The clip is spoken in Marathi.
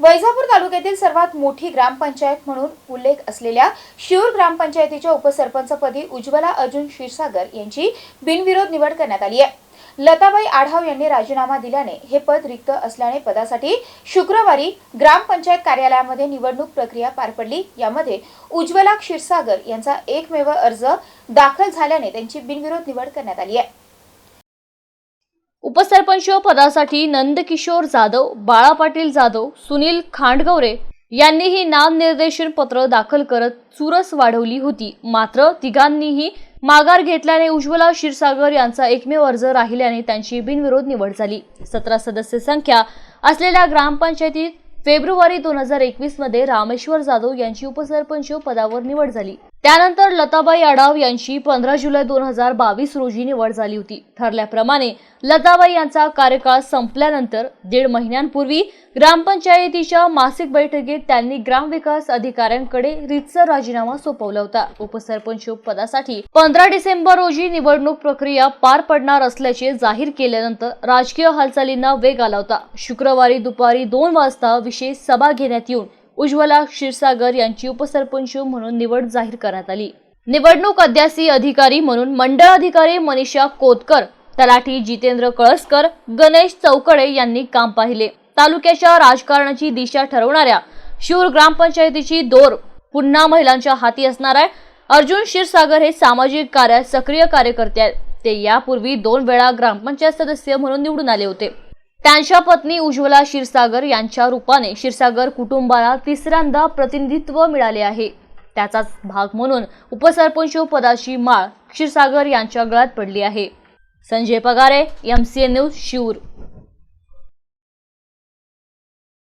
वैजापूर तालुक्यातील सर्वात मोठी ग्रामपंचायत म्हणून उल्लेख असलेल्या शिरूर ग्रामपंचायतीच्या उपसरपंचपदी उज्ज्वला अर्जुन क्षीरसागर यांची बिनविरोध निवड करण्यात आली आहे. लताबाई आढाव यांनी राजीनामा दिल्याने हे पद रिक्त असल्याने पदासाठी शुक्रवारी ग्रामपंचायत कार्यालयामध्ये निवडणूक प्रक्रिया पार पडली. यामध्ये उज्ज्वला क्षीरसागर यांचा एकमेव अर्ज दाखल झाल्याने त्यांची बिनविरोध निवड करण्यात आली आहे. उपसरपंच पदासाठी नंदकिशोर जाधव बाळा पाटील जाधव सुनील खांडगवरे यांनीही नामनिर्देशन पत्र दाखल करत चुरस वाढवली होती. मात्र तिघांनीही माघार घेतल्याने उज्ज्वला क्षीरसागर यांचा एकमेव अर्ज राहिल्याने त्यांची बिनविरोध निवड झाली. सतरा सदस्य संख्या असलेल्या ग्रामपंचायतीत फेब्रुवारी दोन हजार एकवीसमध्ये रामेश्वर जाधव यांची उपसरपंच पदावर निवड झाली. त्यानंतर लताबाई आडाव यांची पंधरा जुलै दोन हजार बावीस रोजी निवड झाली होती. ठरल्याप्रमाणे लताबाई यांचा कार्यकाळ संपल्यानंतर दीड महिन्यांपूर्वी ग्रामपंचायतीच्या मासिक बैठकीत त्यांनी ग्रामविकास अधिकाऱ्यांकडे रितसर राजीनामा सोपवला होता. उपसरपंच पदासाठी पंधरा डिसेंबर रोजी निवडणूक प्रक्रिया पार पडणार असल्याचे जाहीर केल्यानंतर राजकीय हालचालींना वेग आला होता. शुक्रवारी दुपारी दोन वाजता विशेष सभा घेण्यात येऊन उज्ज्वला क्षीरसागर यांची उपसरपंच म्हणून निवड जाहीर करण्यात आली. निवडणूक अध्यासी अधिकारी म्हणून मंडळ अधिकारी मनीषा कोतकर तलाठी जितेंद्र कळसकर गणेश चौकडे यांनी काम पाहिले. तालुक्याच्या राजकारणाची दिशा ठरवणाऱ्या शूर ग्रामपंचायतीची दोर पुन्हा महिलांच्या हाती असणार आहे. अर्जुन क्षीरसागर हे सामाजिक कार्यात सक्रिय कार्यकर्ते आहेत. ते यापूर्वी दोन वेळा ग्रामपंचायत सदस्य म्हणून निवडून आले होते. त्यांच्या पत्नी उज्ज्वला क्षीरसागर यांच्या रूपाने क्षीरसागर कुटुंबाला तिसऱ्यांदा प्रतिनिधित्व मिळाले आहे. त्याचाच भाग म्हणून उपसरपंच पदाची माळ क्षीरसागर यांच्या गळ्यात पडली आहे. Sanjay Pagare M MCN news Shivur